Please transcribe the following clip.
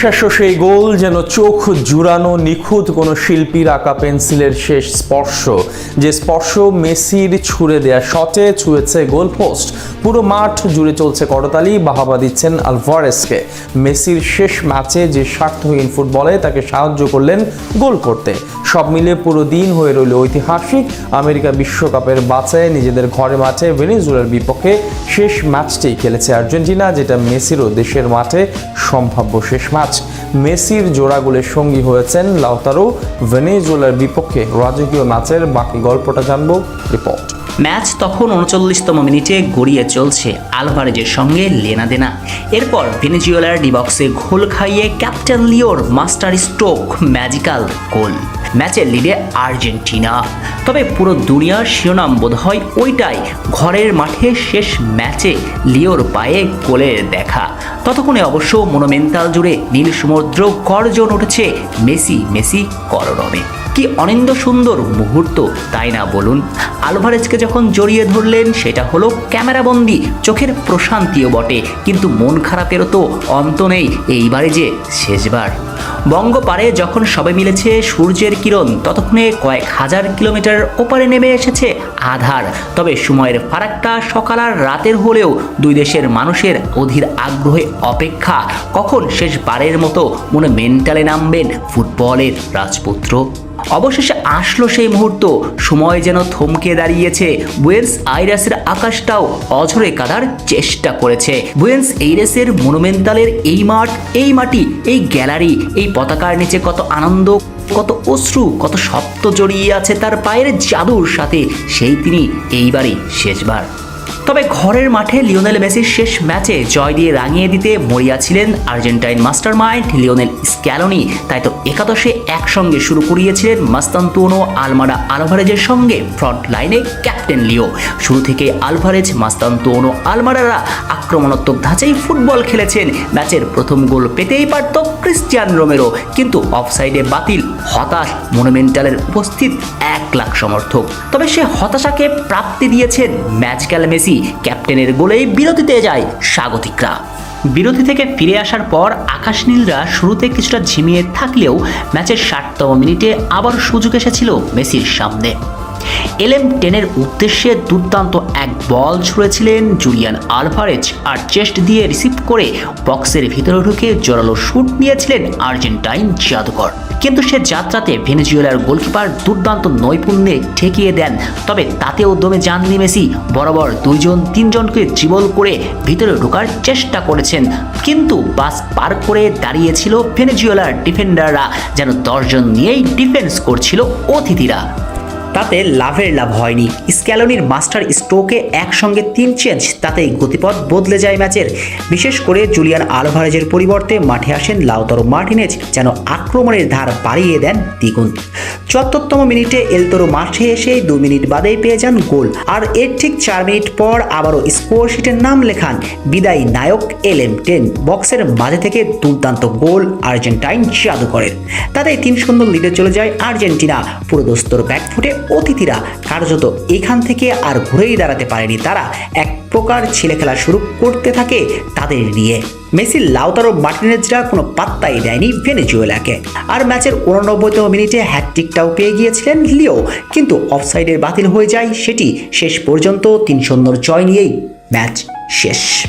অবিশ্বাস্য সেই গোল, যেন চোখ জুড়ানো নিখুঁত কোনো শিল্পীর আঁকা পেন্সিলের শেষ স্পর্শ। যে স্পর্শ মেসির ছুঁড়ে দেয়া শটে ছুঁয়েছে গোল পোস্ট। পুরো মাঠ জুড়ে চলছে করতালি, বাহাবা দিচ্ছেন আলভারেসকে। মেসির শেষ ম্যাচে যে স্বার্থহীন ফুটবলে তাকে সাহায্য করলেন গোল করতে। সব মিলে পুরো দিন হয়ে রইল ঐতিহাসিক। আমেরিকা বিশ্বকাপের বাছায় নিজেদের ঘরে মাঠে ভেনেজুয়েলার বিপক্ষে শেষ ম্যাচটি খেলেছে আর্জেন্টিনা, যেটা মেসিরও দেশের মাঠে সম্ভাব্য শেষ ম্যাচ। মেসির জোড়া গোলের সঙ্গী হয়েছেন লাউতারো। ভেনেজুয়েলার বিপক্ষে রাজকীয় ম্যাচের বাকি গল্পটা জানব রিপোর্ট। ম্যাচ তখন উনচল্লিশতম মিনিটে গড়িয়ে চলছে আলভারেজের সঙ্গে লেনা দেনা। এরপর ভেনেজুয়েলার ডিবক্সে ঘোল খাইয়ে ক্যাপ্টেন লিওর মাস্টার স্টোক ম্যাজিক্যাল গোল। ম্যাচের লিডে আর্জেন্টিনা। তবে পুরো দুনিয়ার শিরোনাম বোধ হয় ওইটাই, ঘরের মাঠে শেষ ম্যাচে লিওর পায়ে গোলের দেখা। ততক্ষণে অবশ্য মনোমেন্টাল জুড়ে নীল সমুদ্র গর্জন উঠেছে মেসি মেসি কররবে কি অনিন্দ সুন্দর মুহূর্ত, তাই না বলুন? আলভারেজকে যখন জড়িয়ে ধরলেন, সেটা হলো ক্যামেরাবন্দি, চোখের প্রশান্তিও বটে। কিন্তু মন খারাপেরও তো অন্ত নেই, এইবারে যে শেষবার। বঙ্গপারে যখন সবে মিলেছে সূর্যের কিরণ, ততক্ষণে কয়েক হাজার কিলোমিটার ওপারে নেমে এসেছে আধার। তবে সময়ের ফারাকটা সকাল আর রাতের হলেও দুই দেশের মানুষের অধীর আগ্রহে অপেক্ষা। কখন শেষবারের মতো মনে মেন্টালে নামবেন ফুটবলের রাজপুত্র? অবশেষে আসলো সেই মুহূর্ত। সময় যেন থমকে দাঁড়িয়েছে। বুয়েন্স আইরাসের আকাশটাও অঝরে কাদার চেষ্টা করেছে। বুয়েন্স এইরাসের মনুমেন্টালের এই মাঠ, এই মাটি, এই গ্যালারি, এই পতাকার নিচে কত আনন্দ, কত অশ্রু, কত সপ্ত জড়িয়ে আছে তার পায়ের জাদুর সাথে। সেই তিনি এইবারই শেষবার। তবে ঘরের মাঠে লিওনেল মেসির শেষ ম্যাচে জয় দিয়ে রাঙিয়ে দিতে মরিয়া ছিলেন Argentine mastermind Lionel Scaloni. তাই তো একাদশে একসঙ্গে শুরু করিয়েছিলেন মাস্তান্তুনো আলমারা আলভারেজের সঙ্গে ফ্রন্ট লাইনে ক্যাপ্টেন লিও। শুরু থেকে আলভারেজ, মাস্তান্তুনো আলমারারা আক্রমণাত্মক ধাঁচেই ফুটবল খেলেছেন। ম্যাচের প্রথম গোল পেতেই পারত ক্রিস্টিয়ান রোমেরো। কিন্তু অফসাইডে বাতিল, হতাশ মনুমেন্টালের উপস্থিত এক লাখ সমর্থক। তবে সে হতাশাকে প্রাপ্তি দিয়েছেন ম্যাচক্যাল মেসি। ক্যাপ্টেনের গোলেই বিরতিতে যায় স্বাগতিকরা। বিরতি থেকে ফিরে আসার পর আকাশ নীলরা শুরুতে কিছুটা ঝিমিয়ে থাকলেও ম্যাচের ষাটতম মিনিটে আবার সুযোগ এসেছিল মেসির সামনে। এলএম টেনের উদ্দেশ্যে দুর্দান্ত এক বল ছুঁড়েছিলেন জুলিয়ান আলভারেজ আর চেস্ট দিয়ে রিসিভ করে বক্সের ভিতরে ঢুকে জোরালো শুট নিয়েছিলেন আর্জেন্টাইন জাদুকর কিন্তু সে যাত্রাতে ভেনেজুয়েলার গোলকিপার দুর্দান্ত নৈপুণ্যে ঠেকিয়ে দেন, তবে তাতেও দমে যাননি মেসি। বরাবর দুইজন, তিনজনকে জীবল করে ভিতরে ঢোকার চেষ্টা করেছেন, কিন্তু বাস পার করে দাঁড়িয়েছিল ভেনেজুয়েলার ডিফেন্ডাররা, যেন দশজন নিয়েই ডিফেন্স করছিল অতিথিরা। তাতে লাভের লাভ হয়নি। স্ক্যালোনির মাস্টার স্ট্রোকে একসঙ্গে তিন চেঞ্জ, তাতেই গতিপথ বদলে যায় ম্যাচের। বিশেষ করে জুলিয়ান আলভারেজের পরিবর্তে মাঠে আসেন লাউতরো মার্টিনেজ, যেন আক্রমণের ধার বাড়িয়ে দেন দ্বিগুণ। চুয়াত্তরতম মিনিটে এলতরো মাঠে এসে দু মিনিট বাদেই পেয়ে যান গোল। আর এর ঠিক চার মিনিট পর আবারও স্কোর শিটের নাম লেখান বিদায়ী নায়ক এল এম টেন। বক্সের মাঝে থেকে দুর্দান্ত গোল আর্জেন্টাইন জাদুকরের। তাতে তিন শূন্য লিডে চলে যায় আর্জেন্টিনা। পুরো পুরোদস্তর ব্যাকফুটে অতিথিরা কার্যত এখান থেকে আর ঘুরেই দাঁড়াতে পারেনি তারা। এক প্রকার ছেলে খেলা শুরু করতে থাকে তাদের নিয়ে। মেসি লাউতারো মার্টিনেজরা কোনো পাত্তাই দেয়নি ভেনেজুয়েলাকে। আর ম্যাচের উননব্বইতম মিনিটে হ্যাটট্রিকটাও পেয়ে গিয়েছিলেন লিও। কিন্তু অফসাইডের বাতিল হয়ে যায় সেটি। শেষ পর্যন্ত তিন শূন্যর জয় নিয়েই ম্যাচ শেষ।